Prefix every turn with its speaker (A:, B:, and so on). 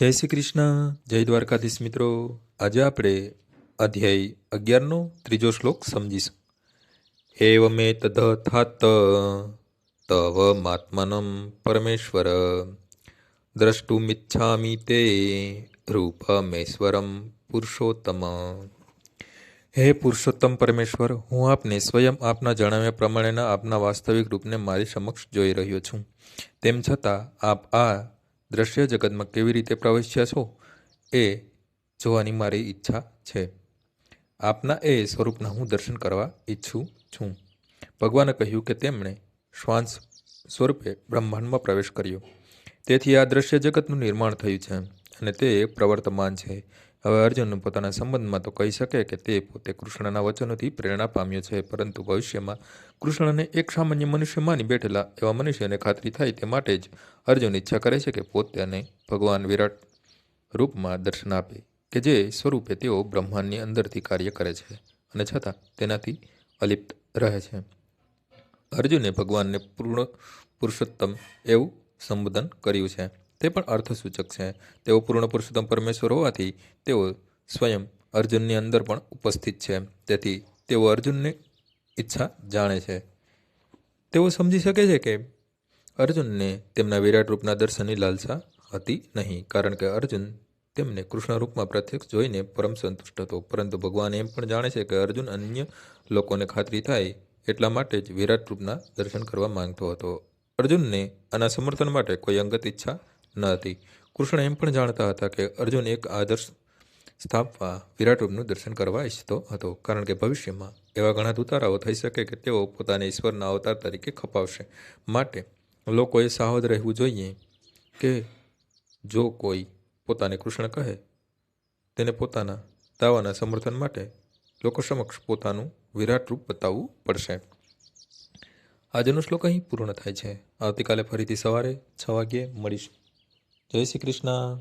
A: જય શ્રી કૃષ્ણ. જય દ્વારકાધીશ મિત્રો. આજે આપણે અધ્યાય અગિયારનો ત્રીજો શ્લોક સમજીશું. એવમે તદથાત તવ માત્મનમ પરમેશ્વર. દ્રષ્ટુમિચ્છામિ તે રૂપમેશ્વરમ પુરુષોત્તમ. હે પુરુષોત્તમ પરમેશ્વર, હું આપને સ્વયં આપના જણાવ્યા પ્રમાણેના આપના વાસ્તવિક રૂપને મારી સમક્ષ જોઈ રહ્યો છું. તેમ છતાં આપ આ દ્રશ્ય જગતમાં કેવી રીતે પ્રવેશ્યા છો એ જોવાની મારી ઈચ્છા છે. આપના એ સ્વરૂપના હું દર્શન કરવા ઈચ્છું છું. ભગવાને કહ્યું કે તેમણે શ્વાસ સ્વરૂપે બ્રહ્માંડમાં પ્રવેશ કર્યો. તેથી આ દ્રશ્ય જગતનું નિર્માણ થયું છે અને તે પ્રવર્તમાન છે. હવે અર્જુન પોતાના સંબંધમાં તો કહી શકે કે તે પોતે કૃષ્ણના વચનોથી પ્રેરણા પામ્યો છે, પરંતુ ભવિષ્યમાં કૃષ્ણને એક સામાન્ય મનુષ્ય માની બેઠેલા એવા મનુષ્યને ખાતરી થાય તે માટે જ અર્જુન ઈચ્છા કરે છે કે પોતાને ભગવાન વિરાટ રૂપમાં દર્શન આપે, કે જે સ્વરૂપે તેઓ બ્રહ્માંડની અંદરથી કાર્ય કરે છે અને છતાં તેનાથી અલિપ્ત રહે છે. અર્જુને ભગવાનને પૂર્ણ પુરુષોત્તમ એવું સંબોધન કર્યું છે. તે પણ અર્થસૂચક છે. તેઓ પૂર્ણ પુરુષોત્તમ પરમેશ્વર હોવાથી તેઓ સ્વયં અર્જુનની અંદર પણ ઉપસ્થિત છે. તેથી તેઓ અર્જુનની ઈચ્છા જાણે છે. તેઓ સમજી શકે છે કે અર્જુનને તેમના વિરાટ રૂપના દર્શનની લાલસા હતી નહીં, કારણ કે અર્જુન તેમને કૃષ્ણ રૂપમાં પ્રત્યક્ષ જોઈને પરમ સંતુષ્ટ હતો. પરંતુ ભગવાન એમ પણ જાણે છે કે અર્જુન અન્ય લોકોને ખાતરી થાય એટલા માટે જ વિરાટ રૂપના દર્શન કરવા માંગતો હતો. અર્જુનને આના સમર્થન માટે કોઈ અંગત ઈચ્છા ન હતી. કૃષ્ણ એમ પણ જાણતા હતા કે અર્જુન એક આદર્શ સ્થાપવા વિરાટ રૂપનું દર્શન કરવા ઈચ્છતો હતો, કારણ કે ભવિષ્યમાં એવા ઘણા દુતારાઓ થઈ શકે કે તેઓ પોતાને ઈશ્વરના અવતાર તરીકે ખપાવશે. માટે લોકોએ સાવધ રહેવું જોઈએ કે જો કોઈ પોતાને કૃષ્ણ કહે, તેને પોતાના દાવાના સમર્થન માટે લોકો સમક્ષ પોતાનું વિરાટ રૂપ બતાવવું પડશે. આજનો શ્લોક અહીં પૂર્ણ થાય છે. આવતીકાલે ફરીથી સવારે છ વાગ્યે મળીશું. જય શ્રી કૃષ્ણ.